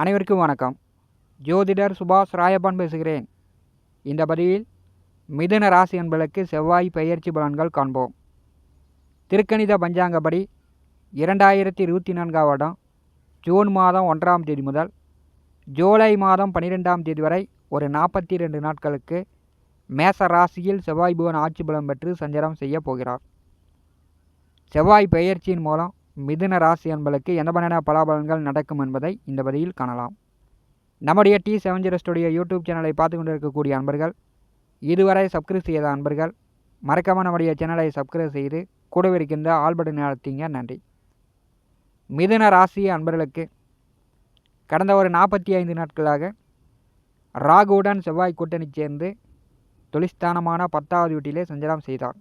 அனைவருக்கும் வணக்கம். ஜோதிடர் சுபாஷ் ராயப்பன் பேசுகிறேன். இந்த பதிவில் மிதுன ராசி என்பதற்கு செவ்வாய் பெயர்ச்சி பலன்கள் காண்போம். திருக்கணித பஞ்சாங்கப்படி இரண்டாயிரத்தி இருபத்தி நான்காம் வருடம் ஜூன் மாதம் ஒன்றாம் தேதி முதல் ஜூலை மாதம் பன்னிரெண்டாம் தேதி வரை ஒரு நாற்பத்தி ரெண்டு நாட்களுக்கு மேச ராசியில் செவ்வாய் புவன் ஆட்சி பலம் பெற்று சஞ்சாரம் செய்ய போகிறார். செவ்வாய் பெயர்ச்சியின் மூலம் மிதுன ராசி என்பதற்கு எந்த மாதிரியான பலாபலன்கள் நடக்கும் என்பதை இந்த பதிவில் காணலாம். நம்முடைய T seven zero studio YouTube சேனலை பார்த்து கொண்டிருக்கக்கூடிய அன்பர்கள் இதுவரை சப்ஸ்கிரைப் செய்யாத அன்பர்கள் மறக்காமல் நம்முடைய சேனலை சப்ஸ்கிரைப் செய்து கூடவே இருக்கின்ற ஆல் பட்டன் நன்றி. மிதுன ராசி அன்பர்களுக்கு கடந்த ஒரு நாற்பத்தி ஐந்து நாட்களாக ராகுவுடன் செவ்வாய் கூட்டணி சேர்ந்து தொழிற்ஸ்தானமான பத்தாவது வீட்டிலே சஞ்சாரம் செய்தார்.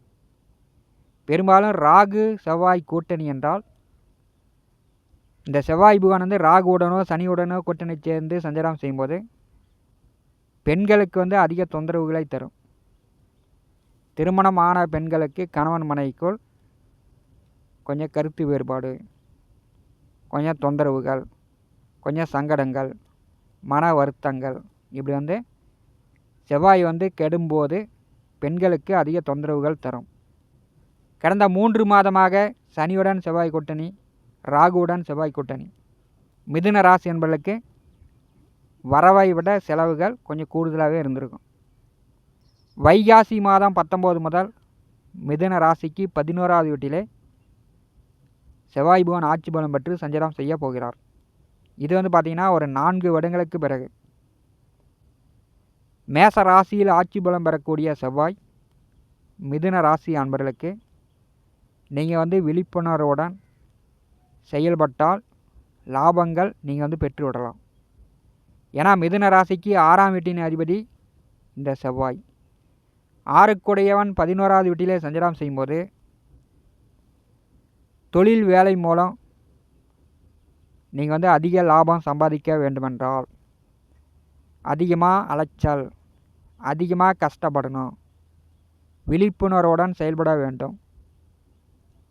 பெரும்பாலும் ராகு செவ்வாய் கூட்டணி என்றால் இந்த செவ்வாய் புகான் வந்து ராகுவுடனோ சனியுடனோ கூட்டணி சேர்ந்து சஞ்சாரம் செய்யும்போது பெண்களுக்கு வந்து அதிக தொந்தரவுகளை தரும். திருமணமான பெண்களுக்கு கணவன் மனைவிக்குள் கொஞ்சம் கருத்து வேறுபாடு கொஞ்சம் தொந்தரவுகள் கொஞ்சம் சங்கடங்கள் மன வருத்தங்கள். இப்படி வந்து செவ்வாய் வந்து கெடும்போது பெண்களுக்கு அதிக தொந்தரவுகள் தரும். கடந்த மூன்று மாதமாக சனியுடன் செவ்வாய் கூட்டணி ராகுவுடன் செவ்வாய் கூட்டணி. மிதுன ராசி என்பதற்கு வரவை விட செலவுகள் கொஞ்சம் கூடுதலாகவே இருந்திருக்கும். வைகாசி மாதம் பத்தொம்போது முதல் மிதுன ராசிக்கு பதினோராவது வீட்டிலே செவ்வாய் புவன் ஆட்சி பலம் பெற்று சஞ்சாரம் செய்ய போகிறார். இது வந்து பார்த்திங்கன்னா ஒரு நான்கு வருடங்களுக்கு பிறகு. மேச ராசியில் ஆட்சி பலம் பெறக்கூடிய செவ்வாய் மிதுன ராசி அன்பர்களுக்கு நீங்கள் வந்து விழிப்புணர்வுடன் செயல்பட்டால் லாபங்கள் நீங்கள் வந்து பெற்று விடலாம். ஏன்னா மிதுன ராசிக்கு ஆறாம் வீட்டின் அதிபதி இந்த செவ்வாய். ஆறுக்குடையவன் பதினோராவது வீட்டிலே சஞ்சாரம் செய்யும்போது தொழில் வேலை மூலம் நீங்கள் வந்து அதிக லாபம் சம்பாதிக்க வேண்டுமென்றால் அதிகமாக அலைச்சல் அதிகமாக கஷ்டப்படணும். விழிப்புணர்வுடன் செயல்பட வேண்டும்.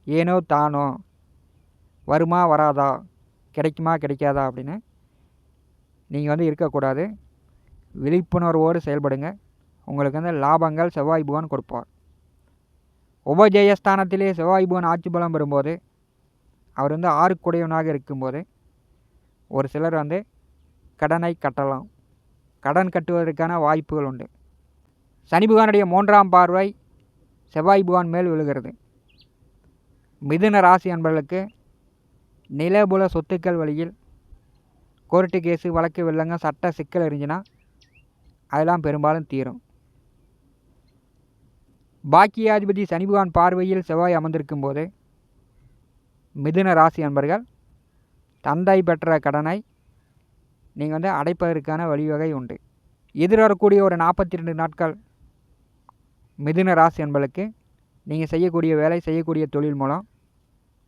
ஏனோ தானோ வருமா வராதா? கிடைக்குமா கிடைக்காதா அப்படின்னு நீங்கள் வந்து இருக்கக்கூடாது. விழிப்புணர்வோடு செயல்படுங்க. உங்களுக்கு வந்து லாபங்கள் செவ்வாய் புவன் கொடுப்பார். உபஜெயஸ்தானத்திலே செவ்வாய் புவன் ஆட்சி பலம் பெறும்போது அவர் வந்து ஆறுக்குடையவனாக இருக்கும்போது ஒரு சிலர் வந்து கடனை கட்டலாம். கடன் கட்டுவதற்கான வாய்ப்புகள் உண்டு. சனி புகானுடைய மூன்றாம் பார்வை செவ்வாய் புகான் மேல் விழுகிறது. மிதுன ராசி அன்பர்களுக்கு நிலபுல சொத்துக்கள் வழியில் கோர்ட்டு கேஸு வழக்கு வெள்ளங்க சட்ட சிக்கல் இருந்துச்சுன்னா அதெல்லாம் பெரும்பாலும் தீரும். பாக்கியாதிபதி சனிபகவான் பார்வையில் செவ்வாய் அமர்ந்திருக்கும் போது மிதுன ராசி அன்பர்கள் தந்தை பெற்ற கடனை நீங்கள் வந்து அடைப்பதற்கான வழிவகை உண்டு. எதிர்வரக்கூடிய ஒரு நாற்பத்தி ரெண்டு நாட்கள் மிதுன ராசி என்பளுக்கு நீங்கள் செய்யக்கூடிய வேலை செய்யக்கூடிய தொழில் மூலம்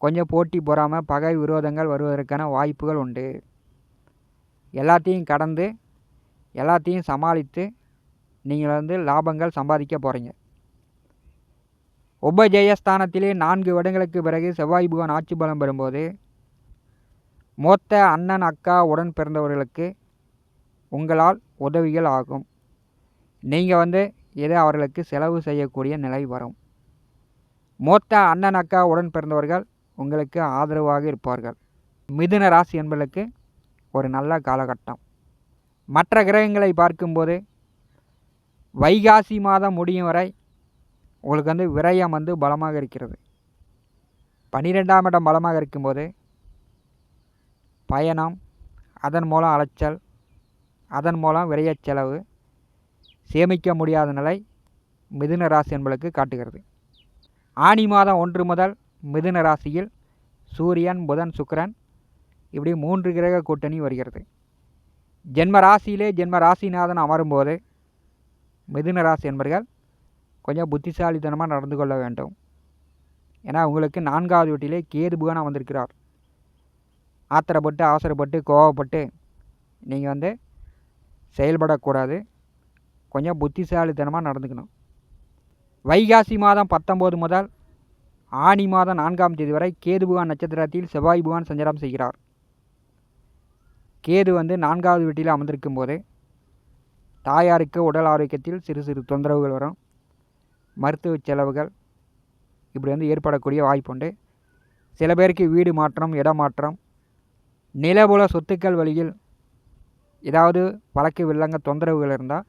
கொஞ்சம் போட்டி போகாமல் பகை விரோதங்கள் வருவதற்கான வாய்ப்புகள் உண்டு. எல்லாத்தையும் கடந்து எல்லாத்தையும் சமாளித்து நீங்கள் வந்து லாபங்கள் சம்பாதிக்க போகிறீங்க உபஜெயஸ்தானத்திலே நான்கு வருடங்களுக்கு பிறகு செவ்வாய் புகன் ஆட்சி பலம் பெறும்போது மொத்த அண்ணன் அக்கா உடன் பிறந்தவர்களுக்கு உங்களால் உதவிகள் ஆகும். நீங்கள் வந்து இதை அவர்களுக்கு செலவு செய்யக்கூடிய நிலை வரும். மூத்த அண்ணன் அக்கா உடன் பிறந்தவர்கள் உங்களுக்கு ஆதரவாக இருப்பார்கள். மிதுன ராசி என்பதற்கு ஒரு நல்ல காலகட்டம். மற்ற கிரகங்களை பார்க்கும்போது வைகாசி மாதம் முடியும் வரை உங்களுக்கு வந்து விரயம் வந்து பலமாக இருக்கிறது. பன்னிரெண்டாம் இடம் பலமாக இருக்கும்போது பயணம் அதன் மூலம் அலைச்சல் அதன் மூலம் விரைய செலவு சேமிக்க முடியாத நிலை மிதுன ராசி என்பதற்கு காட்டுகிறது. ஆணி மாதம் ஒன்று முதல் மிதுன ராசியில் சூரியன் புதன் சுக்கரன் இப்படி மூன்று கிரக கூட்டணி வருகிறது. ஜென்ம ராசியிலே ஜென்ம ராசிநாதன் அமரும்போது மிதுன ராசி என்பர்கள் கொஞ்சம் புத்திசாலித்தனமாக நடந்து கொள்ள வேண்டும். ஏன்னா உங்களுக்கு நான்காவது வீட்டிலே கேது புகனாக வந்திருக்கிறார். ஆத்திரப்பட்டு அவசரப்பட்டு கோவப்பட்டு நீங்கள் வந்து செயல்படக்கூடாது. கொஞ்சம் புத்திசாலித்தனமாக நடந்துக்கணும். வைகாசி மாதம் பத்தொம்போது முதல் ஆனி மாதம் நான்காம் தேதி வரை கேது புகான் நட்சத்திரத்தில் செவ்வாய் புகான் சஞ்சாரம் செய்கிறார். கேது வந்து நான்காவது வீட்டில் அமர்ந்திருக்கும் போது தாயாருக்கு உடல் ஆரோக்கியத்தில் சிறு சிறு தொந்தரவுகள் வரும். மருத்துவ செலவுகள் இப்படி வந்து ஏற்படக்கூடிய வாய்ப்புண்டு சில பேருக்கு வீடு மாற்றம் இடமாற்றம் நிலபுல சொத்துக்கள் வழியில் ஏதாவது வழக்கு வில்லங்க தொந்தரவுகள் இருந்தால்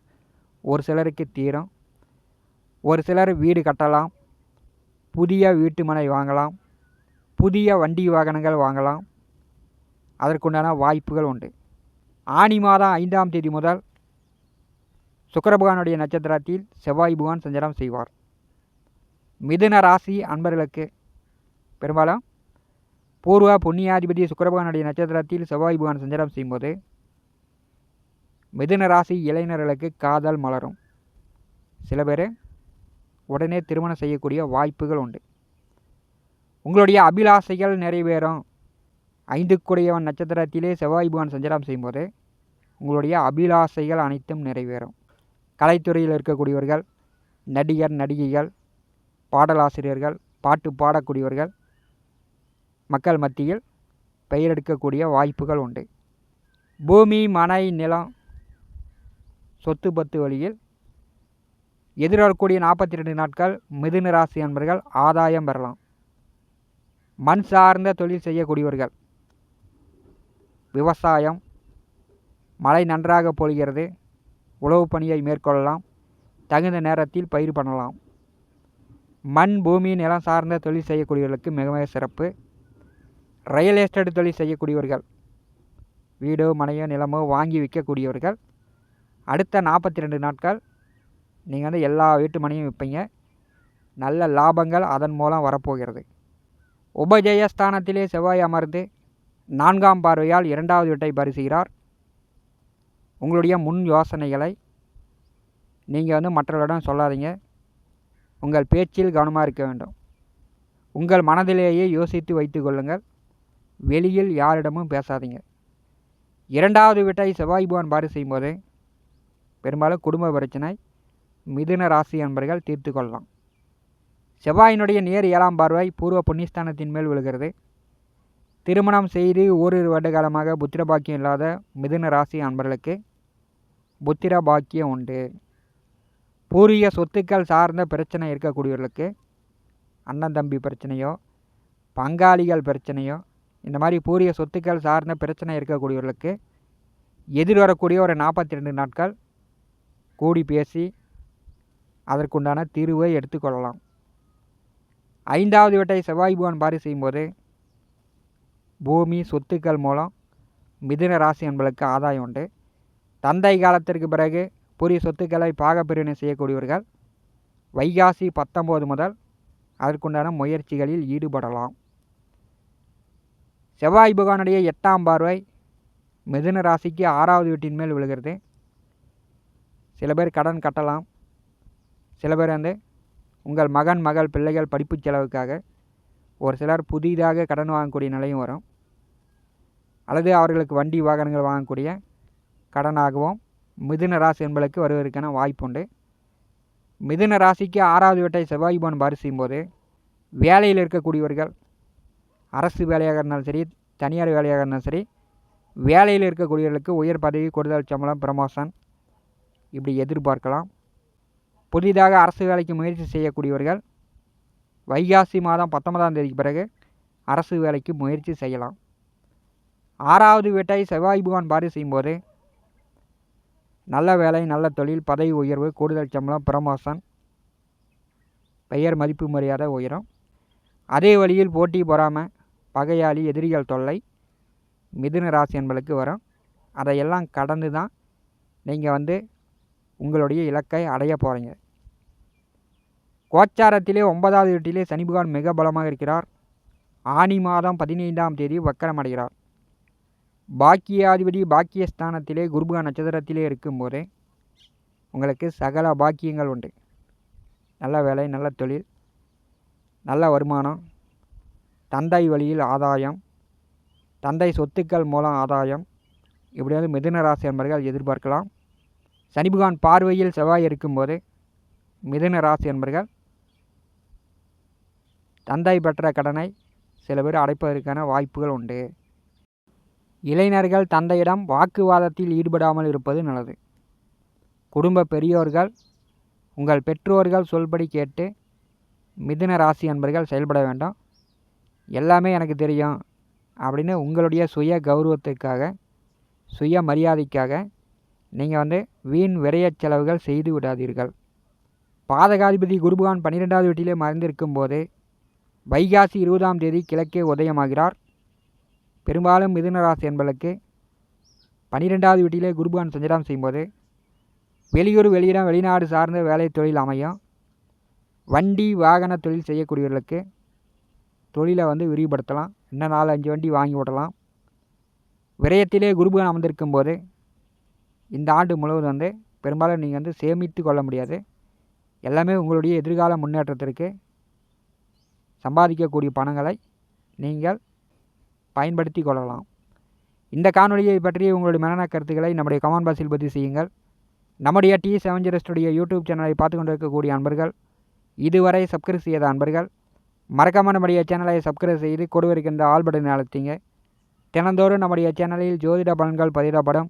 ஒரு சிலருக்கு தீரும். ஒரு சிலர் வீடு கட்டலாம் புதிய வீட்டுமனை வாங்கலாம் புதிய வண்டி வாகனங்கள் வாங்கலாம். அதற்குண்டான வாய்ப்புகள் உண்டு. ஆனி மாதம் ஐந்தாம் தேதி முதல் சுக்கரபகவானுடைய நட்சத்திரத்தில் செவ்வாய் பகவான் சஞ்சாரம் செய்வார். மிதுன ராசி அன்பர்களுக்கு பெரும்பாலும் பூர்வ புண்ணியாதிபதி சுக்கரபகவானுடைய நட்சத்திரத்தில் செவ்வாய் பகவான் சஞ்சாரம் செய்யும்போது மிதுன ராசி இளைஞர்களுக்கு காதல் மலரும். சில பேர் உடனே திருமணம் செய்யக்கூடிய வாய்ப்புகள் உண்டு. உங்களுடைய அபிலாசைகள் நிறைவேறும். ஐந்துக்குடையவன் நட்சத்திரத்திலே செவ்வாய் பகவான் சஞ்சாரம் செய்யும்போது உங்களுடைய அபிலாசைகள் அனைத்தும் நிறைவேறும். கலைத்துறையில் இருக்கக்கூடியவர்கள் நடிகர் நடிகைகள் பாடலாசிரியர்கள் பாட்டு பாடக்கூடியவர்கள் மக்கள் மத்தியில் பெயரெடுக்கக்கூடிய வாய்ப்புகள் உண்டு. பூமி மனை நிலம் சொத்து பத்து வழியில் எதிர்வரக்கூடிய நாற்பத்தி ரெண்டு நாட்கள் மிதுன ராசி அன்பர்கள் ஆதாயம் பெறலாம். மண் சார்ந்த தொழில் செய்யக்கூடியவர்கள். விவசாயம் மழை நன்றாக பொழிகிறது உழவு பணியை மேற்கொள்ளலாம் தகுந்த நேரத்தில் பயிர் பண்ணலாம். மண் பூமி நிலம் சார்ந்த தொழில் செய்யக்கூடியவர்களுக்கு மிக மிக சிறப்பு. ரியல் எஸ்டேட் தொழில் செய்யக்கூடியவர்கள். வீடோ மனையோ நிலமோ வாங்கி விற்கக்கூடியவர்கள். அடுத்த நாற்பத்தி ரெண்டு நாட்கள் நீங்கள் வந்து எல்லா வீட்டு மனையும் விற்பீங்க நல்ல லாபங்கள் அதன் மூலம் வரப்போகிறது. உபஜயஸ்தானத்திலே செவ்வாய் அமர்ந்து நான்காம் பார்வையால் இரண்டாவது வீட்டை பரிசுகிறார். உங்களுடைய முன் யோசனைகளை நீங்கள் வந்து மற்றவர்களிடம் சொல்லாதீங்க. உங்கள் பேச்சில் கவனமாக இருக்க வேண்டும். உங்கள் மனதிலேயே யோசித்து வைத்து கொள்ளுங்கள். வெளியில் யாரிடமும் பேசாதீங்க. இரண்டாவது வீட்டை செவ்வாய் பவான் பாரு செய்யும்போது பெரும்பாலும் குடும்ப பிரச்சனை. மிதுன ராசி என்பர்கள் தீர்த்து கொள்ளலாம். செவ்வாயினுடைய நேர் ஏழாம் பார்வை பூர்வ புண்ணியஸ்தானத்தின் மேல் விழுகிறது. திருமணம் செய்து ஓரிரு வருட காலமாக புத்திர பாக்கியம் இல்லாத மிதுன ராசி அன்பர்களுக்கு புத்திர பாக்கியம் உண்டு. பூர்வீக சொத்துக்கள் சார்ந்த பிரச்சனை இருக்கக்கூடியவர்களுக்கு அண்ணன் தம்பி பிரச்சனையோ பங்காளிகள் பிரச்சனையோ இந்த மாதிரி பூரிய சொத்துக்கள் சார்ந்த பிரச்சனை இருக்கக்கூடியவர்களுக்கு எதிர் வரக்கூடிய ஒரு நாற்பத்தி ரெண்டு நாட்கள் கூடி பேசி அதற்குண்டான தீர்வை எடுத்துக்கொள்ளலாம். ஐந்தாவது வீட்டை செவ்வாய் பகவான் பாரி செய்யும்போது பூமி சொத்துக்கள் மூலம் மிதுன ராசி என்பதற்கு ஆதாயம் உண்டு. தந்தை காலத்திற்கு பிறகு புரிய சொத்துக்களை பாகப்பிரிவினை செய்யக்கூடியவர்கள் வைகாசி பத்தொம்போது முதல் அதற்குண்டான முயற்சிகளில் ஈடுபடலாம். செவ்வாய் பகவானுடைய எட்டாம் பார்வை மிதுன ராசிக்கு ஆறாவது வீட்டின் மேல் விழுகிறது. சில பேர் கடன் கட்டலாம். சில பேர் வந்து உங்கள் மகன் மகள் பிள்ளைகள் படிப்பு செலவுக்காக ஒரு சிலர் புதிதாக கடன் வாங்கக்கூடிய நிலையும் வரும். அல்லது அவர்களுக்கு வண்டி வாகனங்கள் வாங்கக்கூடிய கடனாகவும் மிதுன ராசி என்பதற்கு வருவதற்கான வாய்ப்புண்டு மிதுன ராசிக்கு ஆறாவது வீட்டை செவ்வாய் பவன் பாரி போது வேலையில் இருக்கக்கூடியவர்கள் அரசு வேலையாக இருந்தாலும் சரி தனியார் வேலையாக இருந்தாலும் சரி வேலையில் இருக்கக்கூடியவர்களுக்கு உயர் பதவி கூடுதல் சம்பளம் ப்ரமோஷன் இப்படி எதிர்பார்க்கலாம். புதிதாக அரசு வேலைக்கு முயற்சி செய்யக்கூடியவர்கள் வைகாசி மாதம் பத்தொன்பதாம் தேதிக்கு பிறகு அரசு வேலைக்கு முயற்சி செய்யலாம். ஆறாவது வீட்டை செவ்வாய் பகவான் பாரி செய்யும்போது நல்ல வேலை நல்ல தொழில் பதவி உயர்வு கூடுதல் சம்பளம் ப்ரமோஷன் பெயர் மதிப்பு மரியாதை உயரும். அதே வழியில் போட்டி பொறாமை பகையாளி எதிரிகள் தொல்லை மிதுன ராசி என்பளுக்கு வரும். அதையெல்லாம் கடந்து தான் நீங்கள் வந்து உங்களுடைய இலக்கை அடைய போகிறீங்க கோச்சாரத்திலே ஒன்பதாவது வீட்டிலே சனி பகவான் மிக பலமாக இருக்கிறார். ஆனி மாதம் பதினைந்தாம் தேதி வக்கரம் அடைகிறார். பாக்கியாதிபதி பாக்கியஸ்தானத்திலே குருபுகா நட்சத்திரத்திலே இருக்கும்போதே உங்களுக்கு சகல பாக்கியங்கள் உண்டு. நல்ல வேலை நல்ல தொழில் நல்ல வருமானம் தந்தை வழியில் ஆதாயம் தந்தை சொத்துக்கள் மூலம் ஆதாயம் இப்படி வந்து மிதுன ராசி என்பர்கள் எதிர்பார்க்கலாம். சனிபகவான் பார்வையில் செவ்வாய் இருக்கும்போது மிதுன ராசி என்பர்கள் தந்தை பெற்ற கடனை சில பேர் அடைப்பதற்கான வாய்ப்புகள் உண்டு. இளைஞர்கள் தந்தையிடம் வாக்குவாதத்தில் ஈடுபடாமல் இருப்பது நல்லது. குடும்ப பெரியோர்கள் உங்கள் பெற்றோர்கள் சொல்படி கேட்டு மிதுன ராசி அன்பர்கள் செயல்பட வேண்டாம். எல்லாமே எனக்கு தெரியும் அப்படின்னு உங்களுடைய சுய கௌரவத்துக்காக சுய மரியாதைக்காக நீங்கள் வந்து வீண் விரயச் செலவுகள் செய்து விடாதீர்கள். பாதகாதிபதி குருபகான் பன்னிரெண்டாவது வீட்டிலே மறைந்திருக்கும் போது வைகாசி இருபதாம் தேதி கிழக்கே உதயமாகிறார். பெரும்பாலும் மிதுனராசி என்பதற்கு பன்னிரெண்டாவது வீட்டிலே குருபகான் சஞ்சாரம் செய்யும்போது வெளியூர் வெளியிடம் வெளிநாடு சார்ந்த வேலை தொழில் அமையும். வண்டி வாகன தொழில் செய்யக்கூடியவர்களுக்கு தொழிலை வந்து விரிவுபடுத்தலாம். இன்னும் நாலு அஞ்சு வண்டி வாங்கி விடலாம் விரயத்திலே குருபகன் அமர்ந்திருக்கும் போது இந்த ஆண்டு முழுவதும் வந்து பெரும்பாலும் நீங்கள் வந்து சேமித்து கொள்ள முடியாது. எல்லாமே உங்களுடைய எதிர்கால முன்னேற்றத்திற்கு சம்பாதிக்கக்கூடிய பணங்களை நீங்கள் பயன்படுத்தி கொள்ளலாம். இந்த காணொலியை பற்றி உங்களுடைய மனநல கருத்துக்களை நம்முடைய கமெண்ட் பாக்ஸில் பதிவு செய்யுங்கள். நம்முடைய T seven zero studio YouTube சேனலை பார்த்து கொண்டிருக்கக்கூடிய அன்பர்கள் இதுவரை சப்ஸ்கிரைப் செய்யாத அன்பர்கள் மறக்காமல் நம்முடைய சேனலை சப்ஸ்கிரைப் செய்து கொடுவிருக்கின்ற ஆல் பட்டனை அழுத்திங்க. தினந்தோறும் நம்முடைய சேனலில் ஜோதிட பலன்கள் பதிவிடப்படும்.